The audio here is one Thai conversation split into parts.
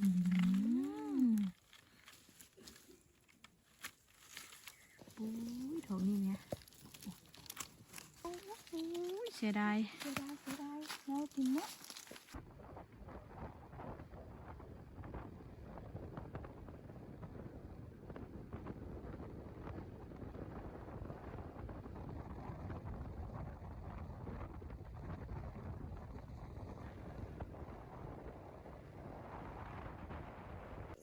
อืมโอ้ยดอกนี้ไงโอ้ยเสียดาย เสียดายเสียดายเรากินเนาะ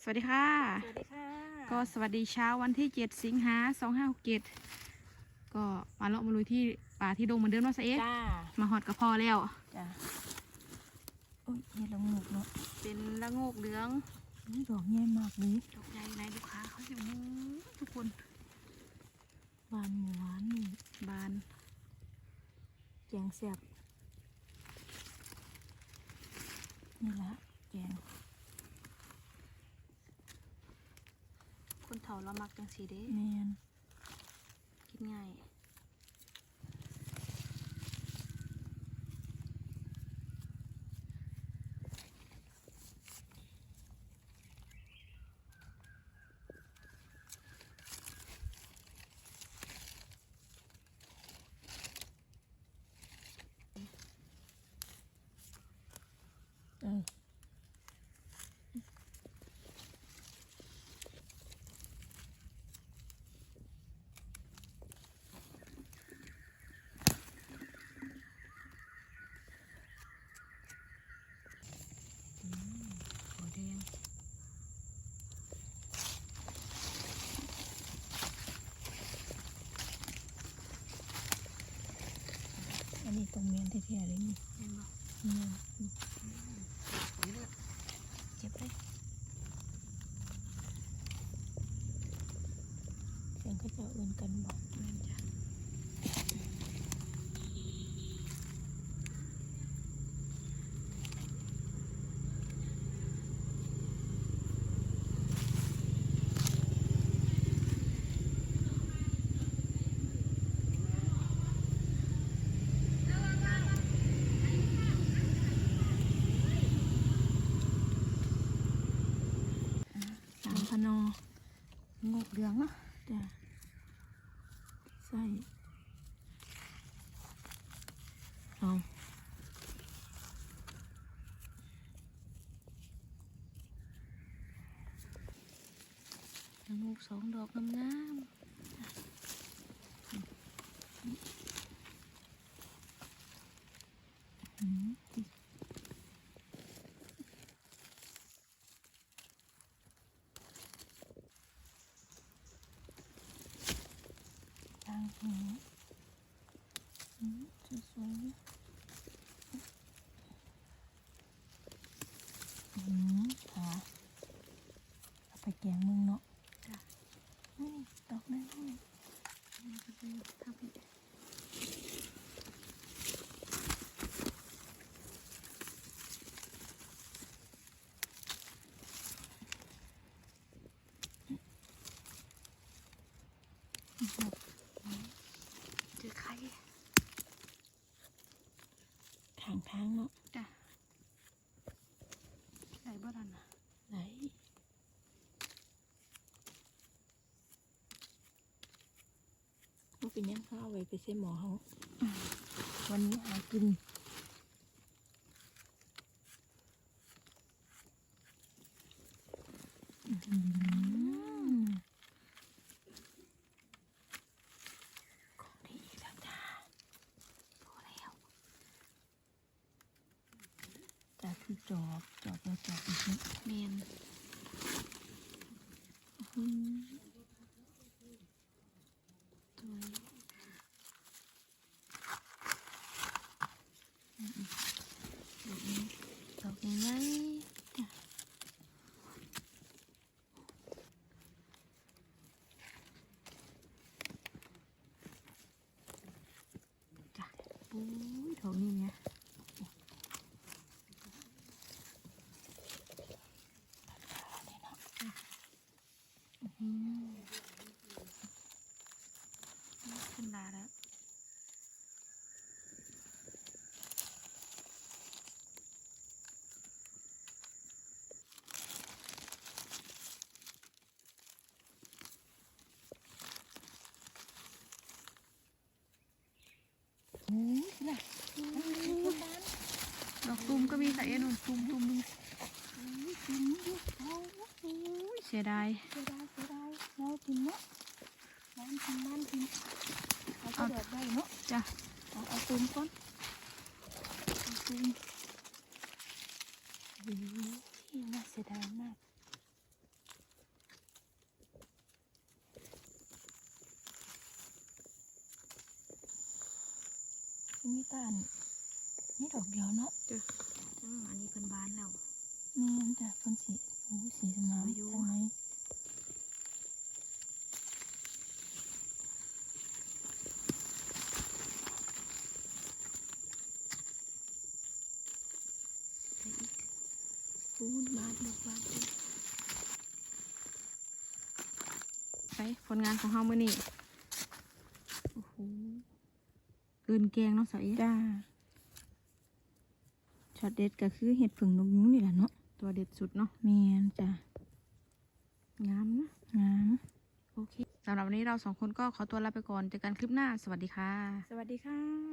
วัสดีค่ะ สวัสดีค่ะ ก็สวัสดีเช้าวันที่ 7 สิงหา2567ก็มาเลาะมาลุยที่ป่าที่ดงเหมือนเดิมเนาะเสะเอ๊ะจ้ามาหอดกระพอแล้ว จ้าโอ้ยเห็ดละงูกเนาะเป็นละโงกเหลืองนี่ดอกใหญ่มากเลยดอกใหญ่ในลูกค้าเขาอยู่ทุกคน บานหมู่หวานนี่บานแกงแซ่บนี่ละแกง คน เฒ่าเรามักจังสีเด้แมนกินง่าย เออหัวแดงอันนี้ตรงเมียน แท้ๆเลยนี่เห็นบ่เมียนเจ็บเลยเสียงเขาจะเอื่นกันบอกแม่นจ้ะ นองกเหลืองเนาะจ้ะใส่เอาละโงกสองดอกงามหืมติดทางหูหืมสวยๆเลยหืมค่ะเอาไปแกงมึงเนาะ ๆจ้ะ นี่ดอกนั้นนี่ นี่ก็เป็นทับอีก เจอไข่ทางทางเนาะจ้ะไหนบ่ทันอะไหนมันเป็นยังข้าวไว้ไปใช้นหมอเขาวันนี้หากินอื้อหือของดีอีกแล้วจ้าพอแล้ว จากที่จอบจอบแล้วจอบอีกนิดเมียนอืมสวยดอกนี้ดอกใหญ่ๆจ้ะจ้ะปุ้ยดอกนี้ ขึ้นมาแล้วดอกตุ้มก็มีใส่เอ็นตุ้มตุ้มดู เอาอุ้ยเสียดายเสียดายเสียดายเรากินเนาะน้ำกินน้ำกินเอาไปดอกได้เนาะจ้ะเอาเอาตุ่มก่อนเอาตุ่มโอ้ยน่าเสียดายมากมีตานนี่ดอกเดียวเนาะจ้ะอืมอันนี้เพิ่นบานแล้ว นี่มันจะเป็นสีโอ้สีสงามสวยอยู่ทางไหนใส่อีกปูนบาดอกบานเลยไปผลงานของเฮามื้อนี้โอ้โหเกินแกงเนาะสาวเอ็นจ้าช็อตเด็ดก็คือเห็ดผึ่งนกยุงนี่แหละเนาะ ตัวเด็ดสุดเนาะแมนจ้างามนะงามโอเคสำหรับวันนี้เราสองคนก็ขอตัวลาไปก่อนเจอกันคลิปหน้า สวัสดีค่ะ สวัสดีค่ะ